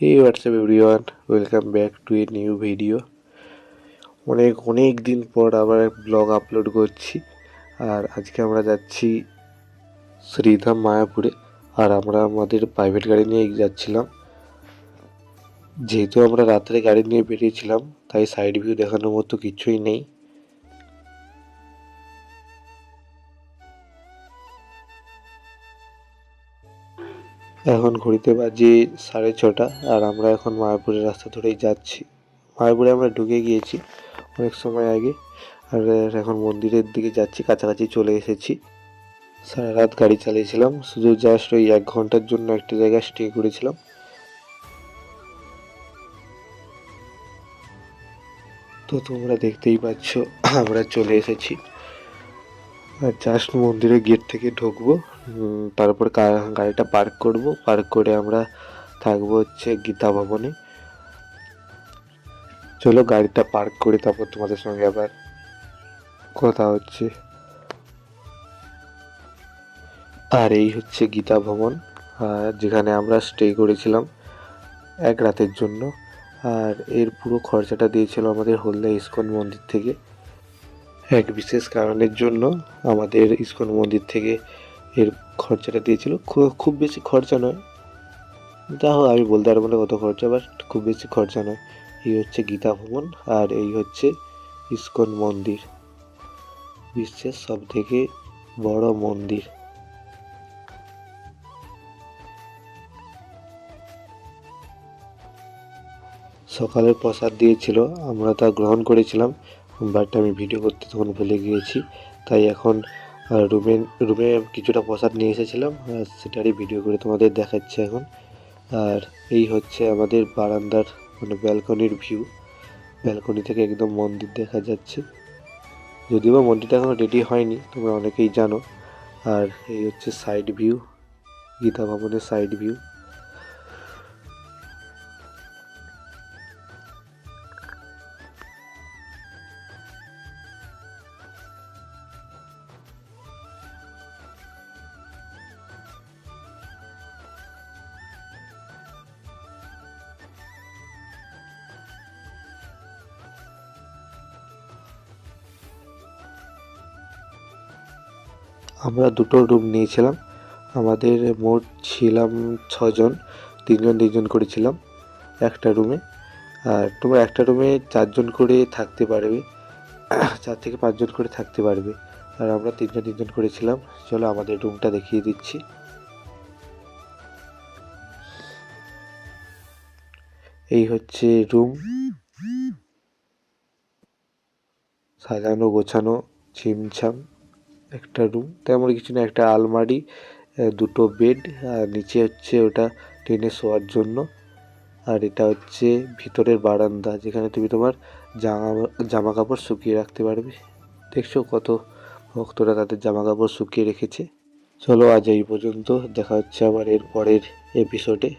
এই WhatsApp everyone welcome back to a new video অনেক অনেক দিন পর আবার ব্লগ আপলোড করছি। আর আজকে আমরা যাচ্ছি শ্রীধাম মায়াপুরে। আর আমরা আমাদের প্রাইভেট গাড়ি নিয়ে যাচ্ছিলাম। যেহেতু আমরা রাত্রে গাড়ি নিয়ে বেরিয়েছিলাম, তাই সাইড ভিউ দেখানোর মতো কিছুই নেই। এখন ঘড়িতে বাজে সাড়ে ছটা আর আমরা এখন মায়াপুরের রাস্তা ধরেই যাচ্ছি। মায়াপুরে আমরা ঢুকে গিয়েছি অনেক সময় আগে আর এখন মন্দিরের দিকে যাচ্ছি, কাছাকাছি চলে এসেছি। সারা রাত গাড়ি চালিয়েছিলাম, শুধু জাস্ট ওই এক ঘণ্টার জন্য একটা জায়গায় স্টে করেছিলাম। তো তোমরা দেখতেই পাচ্ছ, আমরা চলে এসেছি। জাস্ট মন্দিরের গেট থেকে ঢুকবো। তারপর গাড়িটা পার্ক করব। পার্ক করে আমরা থাকব হচ্ছে গীতা ভবনে। চলো গাড়িটা পার্ক করে তারপর তোমাদের সঙ্গে আবার কথা হচ্ছে। আর এই হচ্ছে গীতা ভবন যেখানে আমরা স্টে করেছিলাম এক রাতের জন্য। আর এর পুরো খরচাটা দিয়েছিল আমাদের হলদা ইস্কন মন্দির থেকে। এক বিশেষ কারণের জন্য আমাদের ইস্কন মন্দির থেকে এর খরচাটা দিয়েছিল। খুব বেশি খরচা নয়। যা হোক, আমি বলতে পারব না কত খরচা বাট খুব বেশি খরচা নয়। এই হচ্ছে গীতা ভবন আর এই হচ্ছে ইস্কন মন্দির। বিশ্বের সব থেকে বড় মন্দির। সকালের প্রসাদ দিয়েছিল, আমরা তা গ্রহণ করেছিলাম। বাট আমি ভিডিও করতে তখন ভুলে গিয়েছি। তাই এখন রুমে রুমে কিছুটা প্রসাদ নিয়ে এসেছিলাম সেটারই ভিডিও করে তোমাদের দেখাচ্ছি এখন। আর এই হচ্ছে আমাদের বারান্দার মানে ব্যালকনির ভিউ। ব্যালকনি থেকে একদম মন্দির দেখা যাচ্ছে। যদিও বা মন্দিরটা এখনও রেডি হয়নি, তোমরা অনেকেই জানো। আর এই হচ্ছে সাইড ভিউ গীতা ভবনের সাইড ভিউ আমরা দুটো রুম নিয়েছিলাম। আমাদের মোট ছিলাম ছজন, তিনজন তিনজন করেছিলাম একটা রুমে আর তোমরা একটা রুমে চারজন করে থাকতে পারবে, চার থেকে পাঁচজন করে থাকতে পারবে। আর আমরা তিনজন তিনজন করেছিলাম চলো আমাদের রুমটা দেখিয়ে দিচ্ছি। এই হচ্ছে রুম সাজানো, গোছানো, ছিমছাম। একটা রুম তেমন কিছু না, একটা আলমারি দুটো বেড আর নিচে হচ্ছে ওটা টেনে শোয়ার জন্য, আর এটা হচ্ছে ভিতরের বারান্দা, যেখানে তুমি তোমার জামা জামা কাপড় শুকিয়ে রাখতে পারবে। দেখছ কত ভক্তরা তাদের জামা কাপড় শুকিয়ে রেখেছে। চলো আজ এই পর্যন্ত, দেখা হচ্ছে আবার এর পরের এপিসোডে